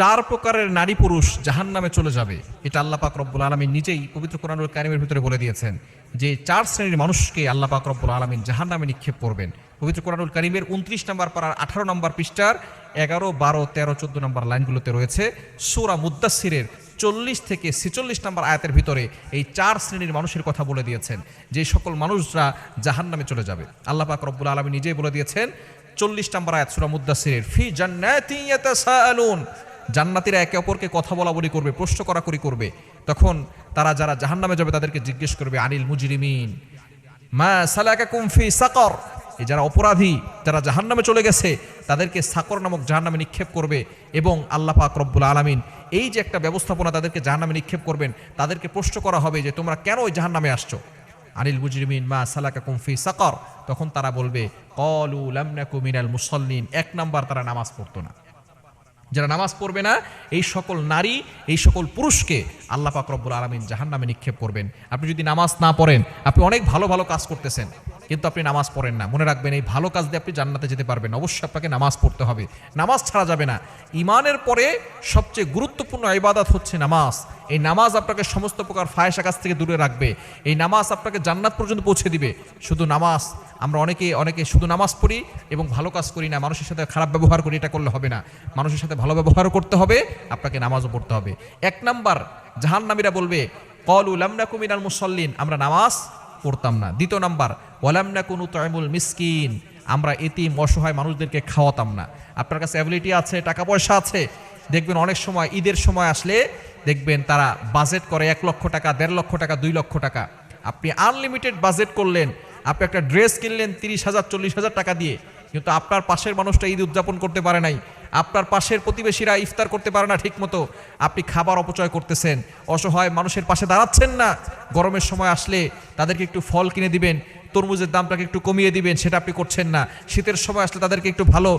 চার প্রকারের নারী পুরুষ জাহান নামে চলে যাবে। এটা আল্লাহ পাক রব্বুল আলমিন নিজেই পবিত্র কোরআনুল কারিমের ভিতরে বলে দিয়েছেন যে চার শ্রেণির মানুষকে আল্লাহ পাক রব্বুল আলমিন জাহান নামে নিক্ষেপ করবেন। পবিত্র কোরআনুল কারিমের উনত্রিশ নম্বর পাড়ার আঠারো নম্বর পৃষ্ঠার এগারো, বারো, তেরো, চোদ্দ নম্বর লাইনগুলোতে রয়েছে সুরা মুদাসিরের চল্লিশ থেকে ছেচল্লিশ নম্বর আয়াতের ভিতরে এই চার শ্রেণির মানুষের কথা বলে দিয়েছেন যে সকল মানুষরা জাহান নামে চলে যাবে। আল্লাহ পাক রব্বুল আলমী নিজেই বলে দিয়েছেন, চল্লিশ নম্বর আয়াত সুরা মুদাসিরের ফি জান্নাতি জান্নাতীরা একে অপরকে কথা বলা বলি করবে, প্রশ্ন করাকরি করবে। তখন তারা যারা জাহান্নামে যাবে তাদেরকে জিজ্ঞেস করবে, আনিল মুজরিমিন, মা সালাকা কুমফি সাকর? এই যারা অপরাধী, যারা জাহান্নামে চলে গেছে, তাদেরকে সাকর নামক জাহান্নামে নিক্ষেপ করবে এবং আল্লাহ পাক রব্বুল আলামিন এই যে একটা ব্যবস্থাপনা তাদেরকে জাহান্নামে নিক্ষেপ করবেন, তাদেরকে প্রশ্ন করা হবে যে, তোমরা কেন ওই জাহান্নামে আসছো? আনিল মুজরিমিন, মা সালাকা কুমফি সাকর? তখন তারা বলবে কলু লামনাকু মিনাল মুসল্লিন। এক নাম্বার তারা নামাজ পড়তো না। যারা নামাজ পড়বে না, এই সকল নারী, এই সকল পুরুষকে আল্লাহ পাক রব্বুল আলমিন জাহান নামে নিক্ষেপ করবেন। আপনি যদি নামাজ না পড়েন, আপনি অনেক ভালো ভালো কাজ করতেছেন, কিন্তু আপনি নামাজ পড়েন না। মনে রাখবেন, এই ভালো কাজ দিয়ে আপনি জান্নাতে যেতে পারবেন। অবশ্যই আপনাকে নামাজ পড়তে হবে। নামাজ ছাড়া যাবে না। ইমানের পরে সবচেয়ে গুরুত্বপূর্ণ ইবাদত হচ্ছে নামাজ। এই নামাজ আপনাকে সমস্ত প্রকার ফায়সা কাছ থেকে দূরে রাখবে। এই নামাজ আপনাকে জান্নাত পর্যন্ত পৌঁছে দিবে। শুধু নামাজ আমরা অনেকে অনেকে শুধু নামাজ পড়ি এবং ভালো কাজ করি না, মানুষের সাথে খারাপ ব্যবহার করি, এটা করলে হবে না। মানুষের সাথে ভালো ব্যবহার করতে হবে, আপনাকে নামাজও পড়তে হবে। এক নাম্বার, জাহান্নামীরা বলবে, কল উলামনা কুমিনাল মুসল্লিন। আমরা নামাজ পড়তাম না। দ্বিতীয় নাম্বার ওয়ালামনা কুনু তয়মুল মিসকিন। আমরা এতিম, অসহায় মানুষদেরকে খাওয়াতাম না। আপনার কাছে অ্যাবিলিটি আছে, টাকা পয়সা আছে, দেখবেন অনেক সময়, ঈদের সময় আসলে দেখবেন তারা বাজেট করে এক লক্ষ টাকা, দেড় লক্ষ টাকা, দুই লক্ষ টাকা। আপনি আনলিমিটেড বাজেট করলেন আপনি একটা ড্রেস কিনলেন তিরিশ হাজার, চল্লিশ হাজার টাকা দিয়ে, কিন্তু আপনার পাশের মানুষটা ঈদ উদযাপন করতে পারে নাই। আপনার পাশের প্রতিবেশীরা ইফতার করতে পারে না ঠিক মতো আপনি খাবার অপচয় করতেছেন। অসহায় মানুষের পাশে দাঁড়াচ্ছেন না। গরমের সময় আসলে তাদেরকে একটু ফল কিনে দিবেন, তরমুজের দামটাকে একটু কমিয়ে দিবেন, সেটা আপনি করছেন না। শীতের সময় আসলে তাদেরকে একটু ভালো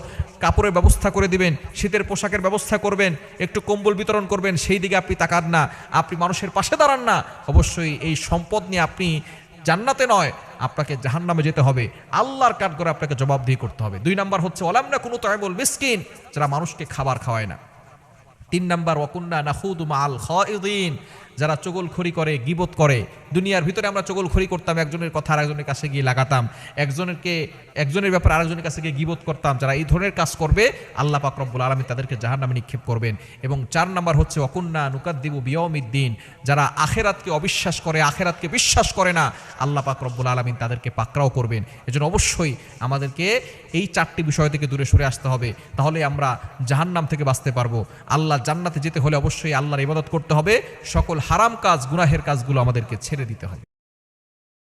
কাপড়ের ব্যবস্থা করে দিবেন, শীতের পোশাকের ব্যবস্থা করবেন, একটু কম্বল বিতরণ করবেন, সেই দিকে আপনি তাকান না। আপনি মানুষের পাশে দাঁড়ান না। অবশ্যই এই সম্পদ নিয়ে আপনি জান্নাতে নয়, আপনাকে জাহান নামে যেতে হবে। আল্লাহর কাঠ করে আপনাকে জবাবদিহি করতে হবে। দুই নাম্বার হচ্ছে ওলামনা কোনো তয়মুল মিসকিন, যারা মানুষকে খাবার খাওয়ায় না। তিন নাম্বার ওকুন্না নাহুদ আল খাইদিন যারা চগলখড়ি করে, গিবত করে, দুনিয়ার ভিতরে আমরা চগলখড়ি করতাম, একজনের কথা আরেকজনের কাছে গিয়ে লাগাতাম একজনেরকে একজনের ব্যাপারে আরেকজনের কাছে গিয়ে গিবত করতাম, যারা এই ধরনের কাজ করবে, আল্লাহ পাক রব্বুল আলমী তাদেরকে জাহার নামে নিক্ষেপ করবেন। এবং চার নাম্বার হচ্ছে অকুন্না নুকাদ্দিবু বিয়মিদ্দিন যারা আখেরাতকে অবিশ্বাস করে, আখেরাতকে বিশ্বাস করে না, আল্লাহ পাক আলমিন তাদেরকে পাকড়াও করবেন। এজন্য অবশ্যই আমাদেরকে এই চারটি বিষয় থেকে দূরে সরে আসতে হবে, তাহলে আমরা জাহান্নাম থেকে বাঁচতে পারব। আল্লাহ জান্নাতে যেতে হলে অবশ্যই আল্লাহর ইবাদত করতে হবে, সকল হারাম কাজ গুনাহের কাজগুলো আমাদেরকে ছেড়ে দিতে হবে।